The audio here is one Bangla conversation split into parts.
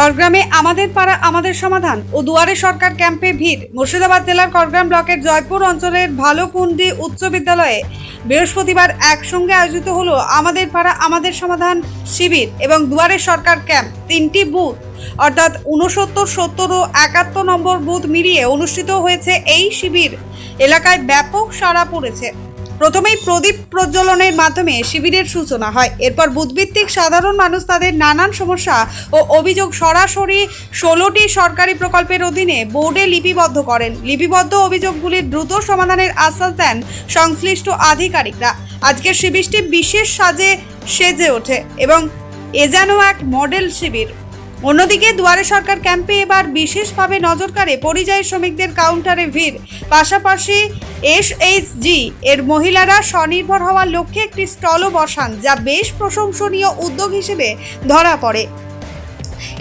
করগ্রামে আমাদের পাড়া, আমাদের সমাধান ও দুয়ারে সরকার ক্যাম্পে ভিড়। মুর্শিদাবাদ জেলার করগ্রাম ব্লকের জয়পুর অঞ্চলের ভালোকুন্ডি উচ্চ বিদ্যালয়ে বৃহস্পতিবার একসঙ্গে আয়োজিত হলো আমাদের পাড়া, আমাদের সমাধান শিবির এবং দুয়ারে সরকার ক্যাম্প। তিনটি বুথ, অর্থাৎ উনসত্তর সত্তর ও একাত্তর নম্বর বুথ মিলিয়ে অনুষ্ঠিত হয়েছে এই শিবির। এলাকায় ব্যাপক সাড়া পড়েছে। প্রথমেই প্রদীপ প্রজ্বলনের মাধ্যমে শিবিরের সূচনা হয়। এরপর বুথভিত্তিক সাধারণ মানুষ তাদের নানান সমস্যা ও অভিযোগ সরাসরি ষোলোটি সরকারি প্রকল্পের অধীনে বোর্ডে লিপিবদ্ধ করেন। লিপিবদ্ধ অভিযোগগুলির দ্রুত সমাধানের আশ্বাস দেন সংশ্লিষ্ট আধিকারিকরা। আজকের শিবিরটি বিশেষ সাজে সেজে ওঠে এবং এ যেন এক মডেল শিবির। অন্যদিকে দুয়ারে সরকার ক্যাম্পে এবার বিশেষভাবে নজর কাড়ে পরিযায়ী শ্রমিকদের কাউন্টারে ভিড়। পাশাপাশি এসএইচজি এর মহিলারা স্বনির্ভর হওয়ার লক্ষ্যে একটি স্টলও বসান, যা বেশ প্রশংসনীয় উদ্যোগ হিসেবে ধরা পড়ে।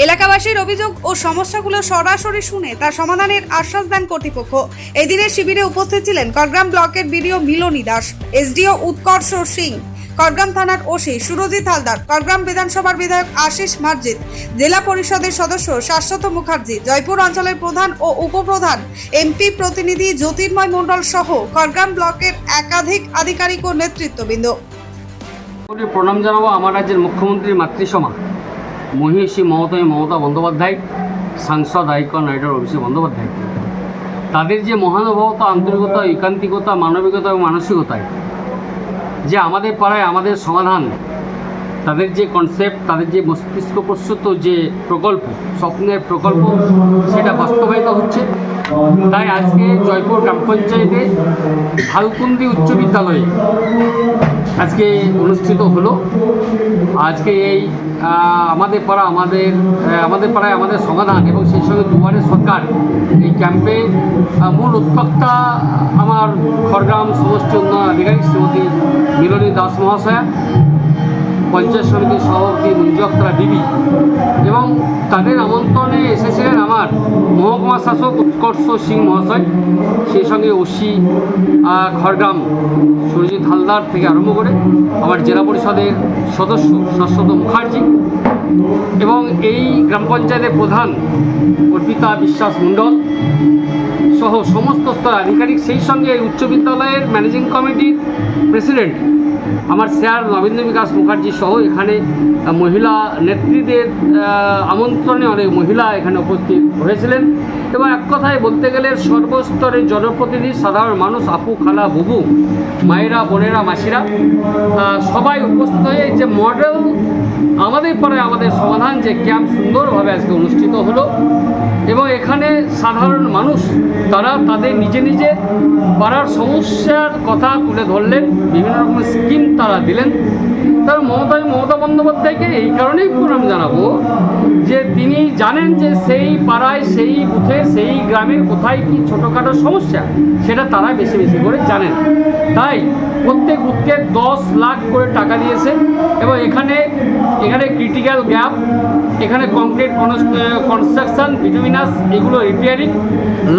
এলাকাবাসীর অভিযোগ ও সমস্যাগুলো সরাসরি শুনে তার সমাধানের আশ্বাস দেন কর্তৃপক্ষ। এদিনের শিবিরে উপস্থিত ছিলেন করগ্রাম ব্লকের বিডিও মিলনী দাস, এসডিও উৎকর্ষ সিং। করগ্রাম থানার ওসি সুরজিৎ হালদার, করগ্রাম বিধানসভার বিধায়ক আশিস মার্জিত, জেলা পরিষদের সদস্য শাশ্বত মুখার্জি, জয়পুর অঞ্চলের প্রধান ও উপপ্রধান এমপি প্রতিনিধি জ্যোতির্ময় মণ্ডল সহ করগ্রাম ব্লকের একাধিক আধিকারিক ও নেতৃত্ববৃন্দ। প্রণাম জানাব আমার রাজ্যের মুখ্যমন্ত্রীর মাতৃসমা মহিষী মমতামী মমতা বন্দ্যোপাধ্যায়, সাংসদ আইকন রাইডার অভিষেক বন্দ্যোপাধ্যায়। তাদের যে মহানুভবতা, আন্তরিকতা একান্তিকতা মানবিকতা এবং মানসিকতায় যে আমাদের পাড়ায় আমাদের সমাধান, তাদের যে কনসেপ্ট তাদের যে মস্তিষ্ক প্রস্তুত যে প্রকল্প, স্বপ্নের প্রকল্প, সেটা বাস্তবায়িত হচ্ছে। তাই আজকে জয়পুর গ্রাম পঞ্চায়েতে ভালকুন্দি উচ্চ বিদ্যালয়ে আজকে অনুষ্ঠিত হলো। আজকে এই আমাদের পাড়া, আমাদের আমাদের পাড়ায় আমাদের সমাধান এবং সেই সঙ্গে দুয়ারে সরকার এই ক্যাম্পে মূল উদ্যোক্তা আমার খড়গ্রাম সমষ্টি উন্নয়ন আধিকারিক শ্রীমতী মিলনী দাস মহাশয়া, পঞ্চায়েত সমিতির সভাপতি মঞ্জু আক্তারা বিবি এবং তাদের আমন্ত্রণে এসেছিলেন আমার মহকুমা শাসক উৎকর্ষ সিং মহাশয়, সেই সঙ্গে ওসি খড়গ্রাম সুরজিৎ হালদার থেকে আরম্ভ করে আমার জেলা পরিষদের সদস্য শাশ্বত মুখার্জি এবং এই গ্রাম পঞ্চায়েতের প্রধান অর্পিতা বিশ্বাস মণ্ডল সহ সমস্ত স্তর আধিকারিক, সেই সঙ্গে উচ্চ বিদ্যালয়ের ম্যানেজিং কমিটির প্রেসিডেন্ট আমার স্যার রবীন্দ্র বিকাশ মুখার্জি সহ এখানে মহিলা নেত্রীদের আমন্ত্রণে অনেক মহিলা এখানে উপস্থিত হয়েছিলেন। এবং এক কথায় বলতে গেলে সর্বস্তরের জনপ্রতিনিধি, সাধারণ মানুষ, আপু, খালা, বুবু, মায়েরা, বোনেরা, মাসিরা সবাই উপস্থিত হয়ে যে মডেল আমাদের পাড়ায় আমাদের সমাধান যে ক্যাম্প সুন্দরভাবে আজকে অনুষ্ঠিত হলো। এবং এখানে সাধারণ মানুষ, তারা তাদের নিজে নিজে পাড়ার সমস্যার কথা তুলে ধরলেন। বিভিন্ন রকমের স্কিম তারা দিলেন। তার মমতা মমতা বন্দ্যোপাধ্যায়কে এই কারণেই প্রণাম জানাব যে তিনি জানেন যে সেই পাড়ায়, সেই বুথে, সেই গ্রামের কোথায় কি ছোটোখাটো সমস্যা, সেটা তারা বেশি বেশি করে জানেন। তাই প্রত্যেক বুথকে দশ লাখ করে টাকা দিয়েছে এবং এখানে এখানে ক্রিটিক্যাল গ্যাপ এখানে কংক্রিট কনস্ট্রাকশন ভিটামিনাস এগুলো রিপেয়ারিং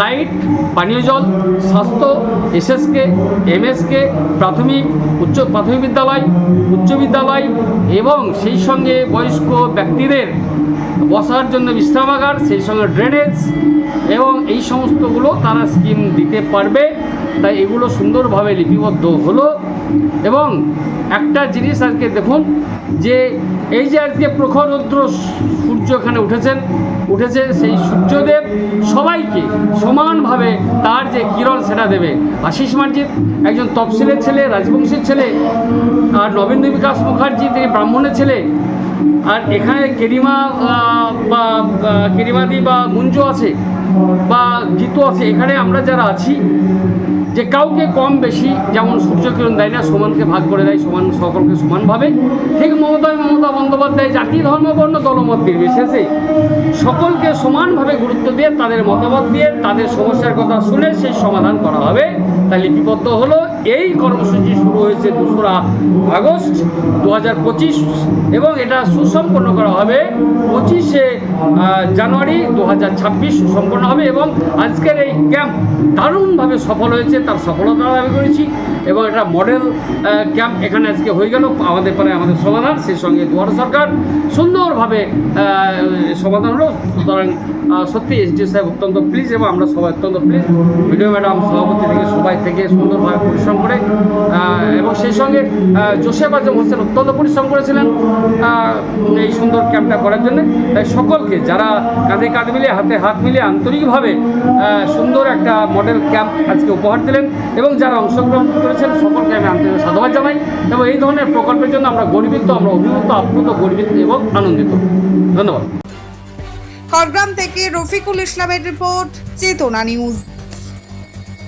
লাইট পানীয় জল, স্বাস্থ্য এসএসকে এমএসকে প্রাথমিক, উচ্চ প্রাথমিক বিদ্যালয়, উচ্চ বিদ্যালয় এবং সেই সঙ্গে বয়স্ক ব্যক্তিদের বসার জন্য বিশ্রামাগার, সেই সঙ্গে ড্রেনেজ এবং এই সমস্তগুলো তারা স্কিম দিতে পারবে। তাই এগুলো সুন্দরভাবে লিপিবদ্ধ হলো। এবং একটা জিনিস আজকে দেখুন, যে এই যে আজকে প্রখর রৌদ্র সূর্য এখানে উঠেছেন, উঠেছে সেই সূর্যদেব সবাইকে সমানভাবে তার যে কিরণ সেটা দেবে। আশিস মার্জিত একজন তফসিলের ছেলে, রাজবংশীর ছেলে, আর নবীন বিকাশ মুখার্জি, তিনি ব্রাহ্মণের ছেলে, আর এখানে কেরিমা বা কেরিমাদি বা মুঞ্জু আছে বা জিতু আছে এখানে আমরা যারা আছি, যে কাউকে কম বেশি যেমন সূর্যকিরণ দেয় না, সমানকে ভাগ করে দেয়, সমান সকলকে সমানভাবে, ঠিক মমতায় মমতা বন্দ্যোপাধ্যায় জাতি, ধর্ম, বর্ণ, দলমত নির্বিশেষে সকলকে সমানভাবে গুরুত্ব দিয়ে তাদের মতামত দিয়ে তাদের সমস্যার কথা শুনে সেই সমাধান করা হবে। তাই লিপিবদ্ধ হলো। এই কর্মসূচি শুরু হয়েছে দোসরা আগস্ট দু হাজার পঁচিশ এবং এটা সুসম্পন্ন করা হবে পঁচিশে জানুয়ারি দু হাজার ছাব্বিশ সুসম্পন্ন করানো হবে এবং আজকের এই ক্যাম্প দারুণভাবে সফল হয়েছে, তার সফলতা দাবি করেছি এবং এটা মডেল ক্যাম্প এখানে আজকে হয়ে গেল, আমাদের পাড়ায় আমাদের সমাধান, সেই সঙ্গে দুয়ার সরকার সুন্দরভাবে সমাধান হলো। সুতরাং সত্যি এসডিও সাহেব অত্যন্ত প্লিজ এবং আমরা সবাই অত্যন্ত প্লিজ ভিডিও ম্যাডাম, সভাপতি থেকে, সবাই থেকে সুন্দরভাবে পরিশ্রম করে এবং সেই সঙ্গে জোসেফ আজম হোসেন অত্যন্ত পরিশ্রম করেছিলেন এই সুন্দর ক্যাম্পটা করার জন্য। তাই সকলকে, যারা কাঁধে কাঁধ মিলিয়ে, হাতে হাত মিলিয়ে আন্তরিকভাবে সুন্দর একটা মডেল ক্যাম্প আজকে উপহার দিলেন এবং যারা অংশগ্রহণ করেছেন সকলকে আমি আন্তরিক সাধুবাদ জানাই এবং এই ধরনের প্রকল্পের জন্য আমরা গর্বিত, আমরা অভিভূত, আপ্লুত, গর্বিত এবং আনন্দিত। ধন্যবাদ। খড়গ্রাম থেকে রফিকুল ইসলামের রিপোর্ট, চেতনা নিউজ।